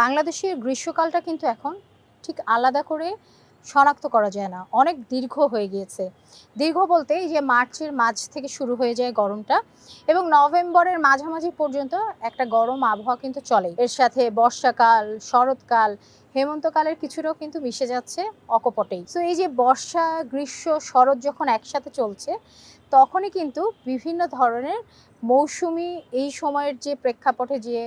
বাংলাদেশের গ্রীষ্মকালটা কিন্তু এখন ঠিক আলাদা করে শনাক্ত করা যায় না। অনেক দীর্ঘ হয়ে গিয়েছে। দীর্ঘ বলতে যে মার্চের মাঝ থেকে শুরু হয়ে যায় গরমটা এবং নভেম্বরের মাঝামাঝি পর্যন্ত একটা গরম আবহাওয়া কিন্তু চলে। এর সাথে বর্ষাকাল, শরৎকাল হেমন্তকালের কিছুটাও কিন্তু মিশে যাচ্ছে অকপটেই। তো এই যে বর্ষা, গ্রীষ্ম, শরৎ যখন একসাথে চলছে, তখনই কিন্তু বিভিন্ন ধরনের মৌসুমি এই সময়ের যে প্রেক্ষাপটে যে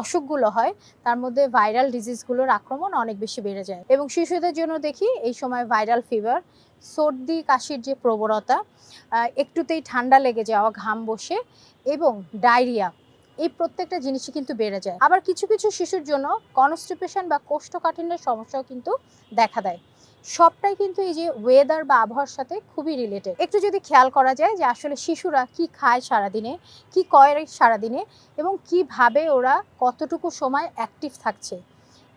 অসুখগুলো হয়, তার মধ্যে ভাইরাল ডিজিজগুলোর আক্রমণ অনেক বেশি বেড়ে যায়। এবং শিশুদের জন্য দেখি এই সময় ভাইরাল ফিভার, সর্দি, কাশির যে প্রবণতা একটুতেই ঠান্ডা লেগে যাওয়া, ঘাম বসে এবং ডায়রিয়া এই প্রত্যেকটা জিনিসই কিন্তু বেড়ে যায়। আবার কিছু কিছু শিশুর জন্য কনস্টিপেশন বা কোষ্ঠকাঠিন্যের সমস্যাও কিন্তু দেখা দেয়। সবটাই কিন্তু এই যে ওয়েদার বা আবহাওয়ার সাথে খুবই রিলেটেড একটু যদি খেয়াল করা যায় যে আসলে শিশুরা কি খায় সারাদিনে, কি করে সারাদিনে এবং কীভাবে ওরা কতটুকু সময় অ্যাক্টিভ থাকছে।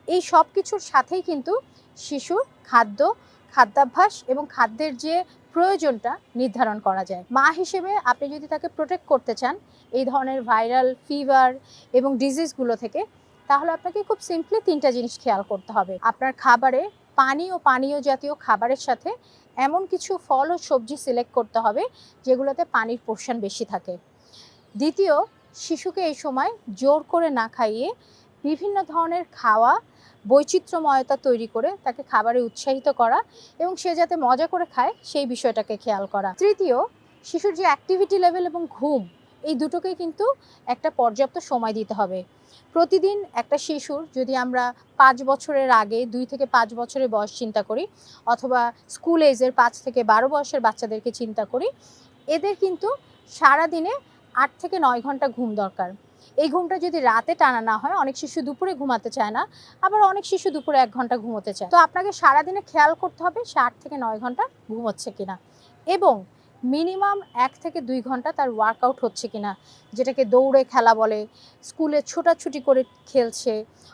এই সব কিছুর সাথেই কিন্তু শিশুর খাদ্য, খাদ্যাভ্যাস এবং খাদ্যের যে প্রয়োজনটা নির্ধারণ করা যায়। মা হিসেবে আপনি যদি তাকে প্রোটেক্ট করতে চান, এই ধরনের ভাইরাল ফিভার এবং ডিজিজগুলো থেকে, তাহলে আপনাকে খুব সিম্পলি তিনটা জিনিস খেয়াল করতে হবে। আপনার খাবারে পানি ও পানীয় জাতীয় খাবারের সাথে এমন কিছু ফল ও সবজি সিলেক্ট করতে হবে, যেগুলোতে পানির পোর্শন বেশি থাকে। দ্বিতীয়, শিশুকে এই সময় জোর করে না খাইয়ে বিভিন্ন ধরনের খাওয়া বৈচিত্র্যময়তা তৈরি করে তাকে খাবারে উৎসাহিত করা এবং সে যাতে মজা করে খায় সেই বিষয়টাকে খেয়াল করা। তৃতীয়, শিশুর যে অ্যাক্টিভিটি লেভেল এবং ঘুম, এই দুটোকেই কিন্তু একটা পর্যাপ্ত সময় দিতে হবে। প্রতিদিন একটা শিশুর যদি আমরা পাঁচ বছরের আগে, দুই থেকে পাঁচ বছরের বয়স চিন্তা করি, অথবা স্কুল এজের পাঁচ থেকে বারো বয়সের বাচ্চাদেরকে চিন্তা করি, এদের কিন্তু সারাদিনে আট থেকে নয় ঘণ্টা ঘুম দরকার। এই ঘুমটা যদি রাতে টানা না হয়, অনেক শিশু দুপুরে ঘুমাতে চায় না, আবার অনেক শিশু দুপুরে এক ঘণ্টা ঘুমোতে চায়। তো আপনাকে সারাদিনে খেয়াল করতে হবে সে আট থেকে নয় ঘণ্টা ঘুমোচ্ছে কিনা। এবং মিনিমাম এক থেকে দুই ঘণ্টা তার ওয়ার্কআউট হচ্ছে কিনা, যেটাকে দৌড়ে খেলা বলে, স্কুলে ছোটাছুটি করে খেলছে,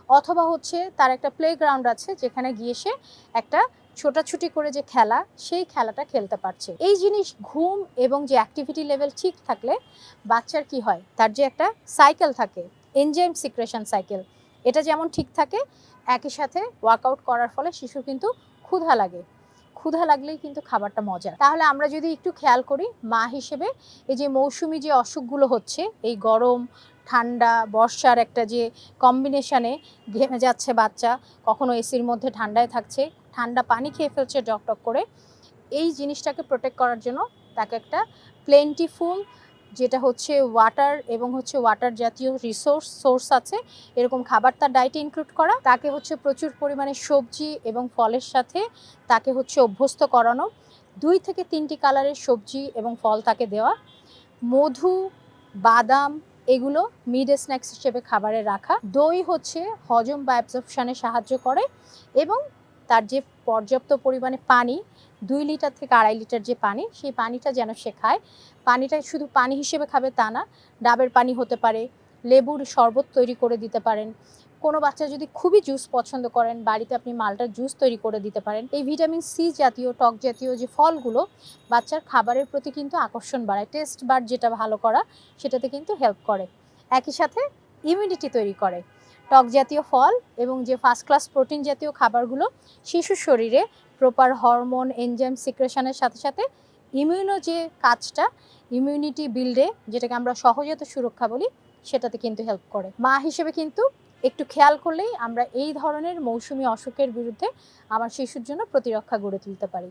অথবা হচ্ছে তার একটা প্লেগ্রাউন্ড আছে যেখানে গিয়ে সে একটা ছোটাছুটি করে যে খেলা, সেই খেলাটা খেলতে পারছে। এই জিনিস ঘুম এবং যে অ্যাক্টিভিটি লেভেল ঠিক থাকলে বাচ্চার কি হয়? তার যে একটা সাইকেল থাকে এনজাইম সিক্রেশন সাইকেল এটা যেমন ঠিক থাকে, একই সাথে ওয়ার্কআউট করার ফলে শিশুর কিন্তু ক্ষুধা লাগে। ক্ষুধা লাগলেই কিন্তু খাবারটা মজা তাহলে আমরা যদি একটু খেয়াল করি, মা হিসেবে এই যে মৌসুমি যে অসুখগুলো হচ্ছে, এই গরম, ঠান্ডা, বর্ষার একটা যে কম্বিনেশানে ঘেমে যাচ্ছে বাচ্চা, কখনো এসির মধ্যে ঠান্ডায় থাকছে, ঠান্ডা পানি খেয়ে ফেলছে টক করে, এই জিনিসটাকে প্রোটেক্ট করার জন্য তাকে একটা প্লেন্টিফুল যেটা হচ্ছে ওয়াটার এবং হচ্ছে ওয়াটার জাতীয় রিসোর্স সোর্স আছে, এরকম খাবার তার ডায়েটে ইনক্লুড করা। তাকে হচ্ছে প্রচুর পরিমাণে সবজি এবং ফলের সাথে তাকে হচ্ছে অভ্যস্ত করানো। দুই থেকে তিনটি কালারের সবজি এবং ফল তাকে দেওয়া। মধু, বাদাম, এগুলো মিড স্ন্যাক্স হিসেবে খাবারে রাখা। দই হচ্ছে হজম বা অ্যাবজর্পশনে সাহায্য করে এবং তার যে পর্যাপ্ত পরিমাণে পানি, দুই লিটার থেকে আড়াই লিটার যে পানি, সেই পানিটা যেন সে খায়। পানিটা শুধু পানি হিসেবে খাবে তা না, ডাবের পানি হতে পারে, লেবুর শরবত তৈরি করে দিতে পারেন। কোনো বাচ্চা যদি খুবই জুস পছন্দ করেন, বাড়িতে আপনি মালটার জুস তৈরি করে দিতে পারেন। এই ভিটামিন সি জাতীয়, টক জাতীয় যে ফলগুলো, বাচ্চার খাবারের প্রতি কিন্তু আকর্ষণ বাড়ায়। টেস্ট বার যেটা ভালো করা, সেটাতে কিন্তু হেল্প করে। একই সাথে ইমিউনিটি তৈরি করে। টক জাতীয় ফল এবং যে ফার্স্ট ক্লাস প্রোটিন জাতীয় খাবারগুলো শিশুর শরীরে প্রপার হরমোন এনজাইম সিক্রেশনের সাথে সাথে ইমিউনো যে কাজটা ইমিউনিটি বিল্ডে যেটাকে আমরা সহজাত সুরক্ষা বলি, সেটাতে কিন্তু হেল্প করে। মা হিসেবে কিন্তু একটু খেয়াল করলেই আমরা এই ধরনের মৌসুমী অসুখের বিরুদ্ধে আমার শিশুর জন্য প্রতিরক্ষা গড়ে তুলতে পারি।